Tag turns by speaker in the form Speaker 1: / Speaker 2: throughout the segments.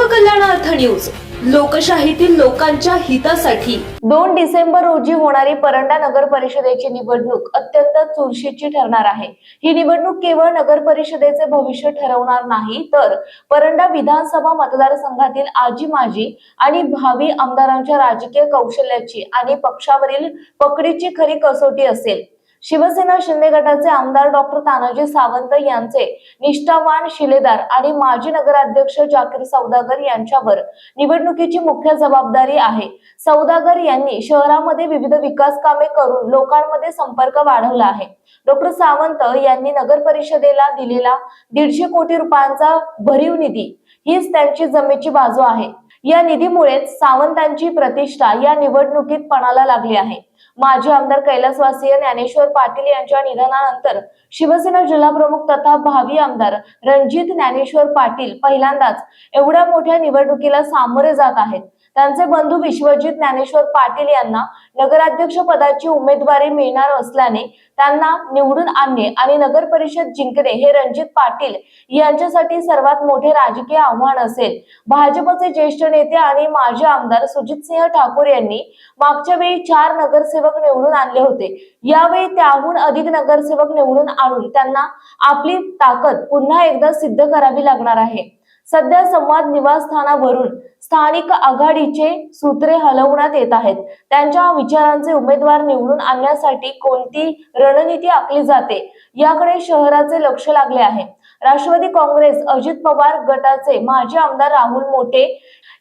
Speaker 1: लोककल्याणार्थ news. लोकशाहीतील लोकांच्या हितासाठी.
Speaker 2: दोन डिसेंबर रोजी होणारी परंडा नगर परिषदेची निवडणूक अत्यंत चुरशीची ठरणार आहे. ही निवडणूक केवळ नगर परिषदेचे भविष्य ठरवणार नाही तर परंडा विधानसभा मतदारसंघातील आजी माजी आणि भावी आमदारांच्या राजकीय कौशल्याची आणि पक्षावरील पकडीची खरी कसोटी असेल. शिवसेना शिंदे गटाचे आमदार डॉक्टर तानाजी सावंत यांचे निष्ठावान शिलेदार आणि माजी नगराध्यक्ष जाकीर सौदागर यांच्यावर निवडणुकीची मुख्य जबाबदारी आहे. सौदागर यांनी शहरामध्ये विविध विकास कामे करून लोकांमध्ये संपर्क वाढवला आहे. डॉक्टर सावंत यांनी नगर परिषदेला दिलेला दीडशे कोटी रुपयांचा भरीव निधी हीच त्यांची जमेची बाजू आहे. या निधीमुळेच सावंतांची प्रतिष्ठा या निवडणुकीत पणाला लागली आहे. माजी आमदार कैलासवासीय ज्ञानेश्वर पाटील यांच्या निधनानंतर शिवसेना जिल्हा प्रमुख तथा भावी आमदार रणजित ज्ञानेश्वर पाटील पहिल्यांदाच एवढ्या मोठ्या निवडणुकीला सामोरे जात आहेत. त्यांचे बंधू विश्वजित ज्ञानेश्वर पाटील यांना नगराध्यक्ष पदाची उमेदवारी मिळणार असल्याने त्यांना निवडून आणणे आणि नगर परिषद जिंकणे हे रणजित पाटील यांच्यासाठी सर्वात मोठे राजकीय आव्हान असेल. भाजपचे ज्येष्ठ नेते आणि माजी आमदार सुजितसिंह ठाकूर यांनी मागच्या वेळी चार नगरसेवक निवडून आणले होते. यावेळी त्याहून अधिक नगरसेवक निवडून आणून त्यांना आपली ताकद पुन्हा एकदा सिद्ध करावी लागणार आहे. सध्या संवाद निवासस्थानावरून स्थानिक आघाडीचे सूत्रे हलवण्यात येत आहेत. त्यांच्या विचारांचे उमेदवार निवडून आणण्यासाठी कोणती रणनीती आखली जाते? याकडे शहराचे लक्ष लागले आहे. राष्ट्रवादी काँग्रेस अजित पवार गटाचे माजी आमदार राहुल मोठे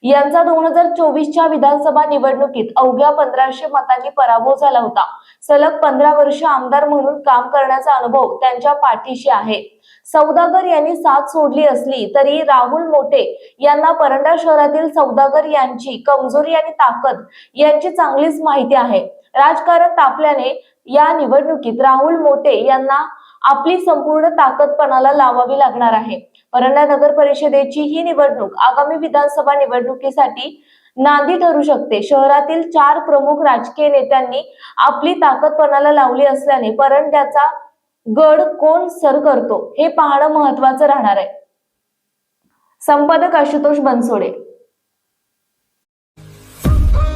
Speaker 2: यांचा दोन हजार चोवीसच्या विधानसभा निवडणुकीत अवघ्या पंधराशे मतांनी पराभव झाला होता. सलग पंधरा वर्ष आमदार म्हणून काम करण्याचा अनुभव त्यांच्या पाठीशी आहे. सौदागर यांनी साथ सोडली असली तरी राहुल मोठे यांना परंडा शहरातील सौदागर यांची कमजोरी आणि ताकद यांची चांगलीच माहिती आहे. राजकारण तापल्याने या निवडणुकीत राहुल मोठे यांना आपली संपूर्ण ताकद पणाला लावावी लागणार आहे. परंडा नगर परिषदेची ही निवडणूक आगामी विधानसभा निवडणुकीसाठी नांदी ठरू शकते. शहरातील चार प्रमुख राजकीय नेत्यांनी आपली ताकदपणाला लावली असल्याने परंड्याचा गड कोण सर करतो हे पाहणं महत्वाचं राहणार आहे. संपादक आशुतोष बनसोडे.